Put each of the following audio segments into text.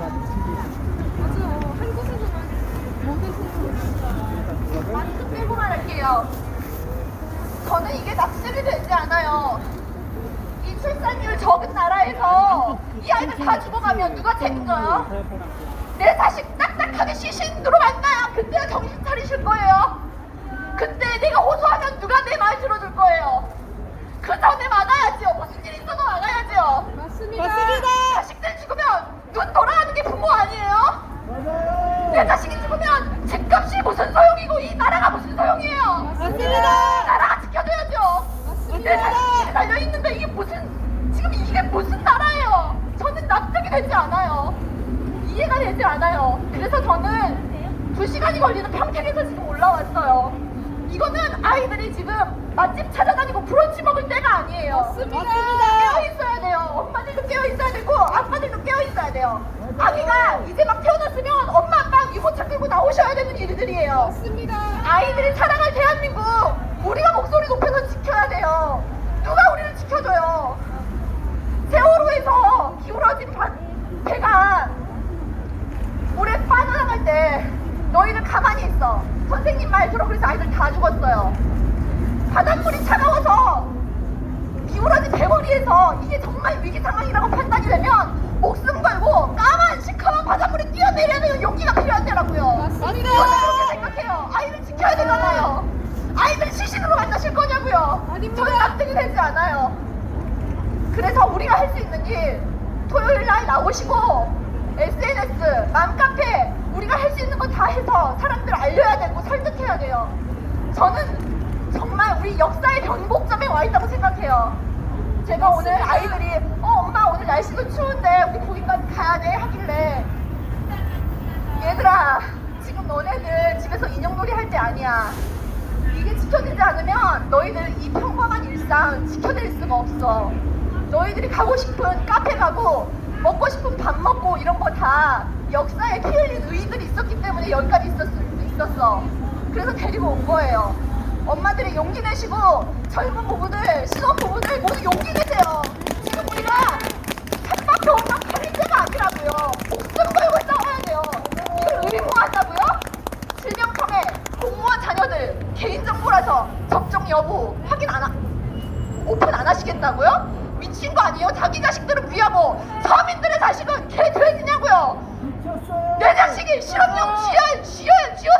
맞아요. 한 곳에서만 모든 생각을 마스크 빼고 말할게요. 저는 이게 납득이 되지 않아요. 이 출산율 적은 나라에서 이 아이들 다 죽어가면 누가 책임져요? 내 자식 딱딱하게 시신으로 만나야 그때 정신 차리실 거예요. 그때 내가 호소하면 누가 내 말 들어줄 거예요. 그 전에 막아야지요. 무슨 일 있어도 막아야지요. 맞습니다. 자식들 죽으면 눈 돌아가는 게 부모 아니에요? 내 자식이 죽으면 집값이 무슨 소용이고 이 나라가 무슨 소용이에요? 맞습니다. 나라가 지켜줘야죠. 내 자식이 달려 있는데 이게 무슨 지금 이게 무슨 나라예요? 저는 납득이 되지 않아요. 이해가 되지 않아요. 그래서 저는 두 시간이 걸리는 평택에서 지금 올라왔어요. 이거는 아이들이 지금 맛집 찾아다니고 브런치 먹을 때가 아니에요. 맞습니다. 깨어 있어야 돼요. 엄마들도 깨어 있어야 되고 아빠들도 깨어 있어야 돼요. 아기가 이제 막 태어났으면 엄마 아빠 유모차 끌고 나오셔야 되는 일들이에요. 맞습니다. 아이들이 살아갈 대한민국 우리가 목소리 높여서 지켜야 돼요. 누가 우리를 지켜줘요? 세월호에서 기울어진 바- 배가 물에 빠져나갈 때 너희는 가만히 있어. 선생님 말 들어 그래서 아이들 다 죽었어요. 바닷물이 차가워서 기울어진 대머리에서 이게 정말 위기 상황이라고 판단이 되면 목숨 걸고 까만 시커먼 바닷물에 뛰어내려야 되는 용기가 때라고요. 맞습니다. 저는 그렇게 생각해요. 아이를 지켜야 되잖아요. 아이들 시신으로 만나실 거냐고요. 아닙니다. 저는 납득이 되지 않아요. 그래서 우리가 할 수 있는 일 토요일 날 나오시고 SNS, 맘카페 우리가 할 수 있는 거 다 해서 사람들 알려야 되고 설득해야 돼요. 저는 정말 우리 역사의 변곡점에 와 있다고 생각해요. 제가 오늘 아이들이 어 엄마 오늘 날씨도 추운데 우리 거기까지 가야 돼 하길래 얘들아 지금 너네들 집에서 인형놀이 할 때 아니야 이게 지켜지지 않으면 너희들 이 평범한 일상 지켜낼 수가 없어. 너희들이 가고 싶은 카페 가고 먹고 싶은 밥 먹고 이런 거 다 역사에 피 흘린 의인들이 있었기 때문에 여기까지 있었, 있었어. 그래서 데리고 온 거예요. 엄마들이 용기 내시고 젊은 부부들 신혼 부부들 모두 용기 내세요 지금 우리가 찬밥 겨울밥 가릴 때가 아니라고요 목숨 걸고 싸워야 돼요 이걸 의무화한다고요? 질병청에 공무원 자녀들 개인정보라서 접종 여부 확인 안 하, 오픈 안 하시겠다고요? 미친 거 아니에요? 자기 자식들은 위하고 서민들의 자식은 개 돼지냐고요? 내 자식이 실업용 지어 지어 지어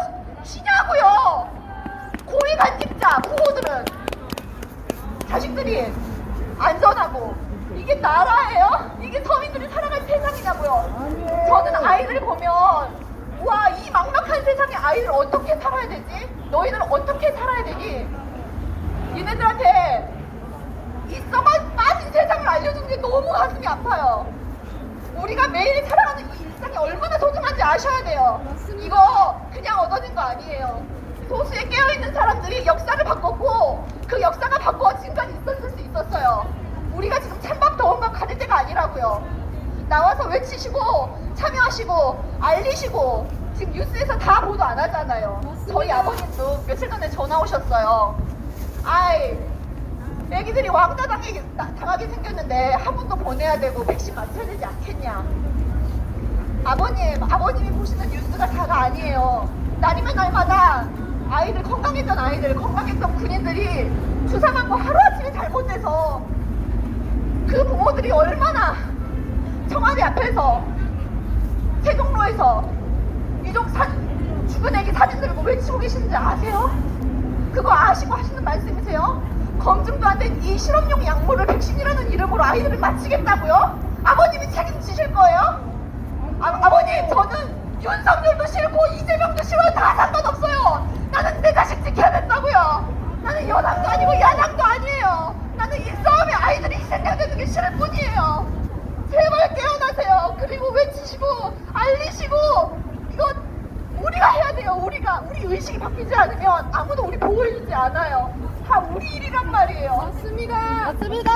지냐고요? 고위 간직자 부모들은 자식들이 안전하고 이게 나라예요? 이게 서민들이 살아갈 세상이냐고요? 저는 아이들 보면 와 이 막막한 세상에 아이들 어떻게 살아야 되지? 너희들 어떻게 살아야 되니? 얘네들한테 이 썩어 빠진 세상을 알려주는 게 너무 가슴이 아파요. 우리가 매일 살아가는 이 일상이 얼마나 소중한지 아셔야 돼요. 이거 그냥 얻어진 거 아니에요. 소수에 깨어있는 사람들이 역사를 바꿨고 그 역사가 바꿔 지금까지 있었을 수 있었어요. 우리가 지금 찬밥 더운 밥 가릴 때가 아니라고요. 나와서 외치시고 참여하시고 알리시고 지금 뉴스에서 다 보도 안 하잖아요. 맞습니다. 저희 아버님도 며칠 전에 전화 오셨어요. 아이 애기들이 왕따 당하게, 당하게 생겼는데 학원도 보내야 되고 백신 맞춰야 되지 않겠냐. 아버님, 아버님이 보시는 뉴스가 다가 아니에요. 날이면 날마다 아이들 건강했던 아이들, 건강했던 군인들이 주사 맞고 하루아침에 잘못돼서 그 부모들이 얼마나 청와대 앞에서 세종로에서 죽은 애기 사진 들고 외치고 계시는지 아세요? 그거 아시고 하시는 말씀이세요? 검증도 안 된 이 실험용 약물을 백신이라는 이름으로 아이들을 맞히겠다고요? 아버님이 책임지실 거예요? 아, 아버님 저는 윤석열도 싫고 이재명도 싫어요 다 상관없어요 나는 내 자식 지켜야 된다고요 나는 여당도 아니고 야당도 아니에요 나는 이 싸움에 아이들이 희생되는 게 싫을 뿐이에요 제발 깨어나세요 그리고 외치시고 이거 우리가 해야 돼요 우리가 우리 의식이 바뀌지 않으면 아무도 우리 보호해주지 않아요. 다 우리 일이란 말이에요. 맞습니다. 맞습니다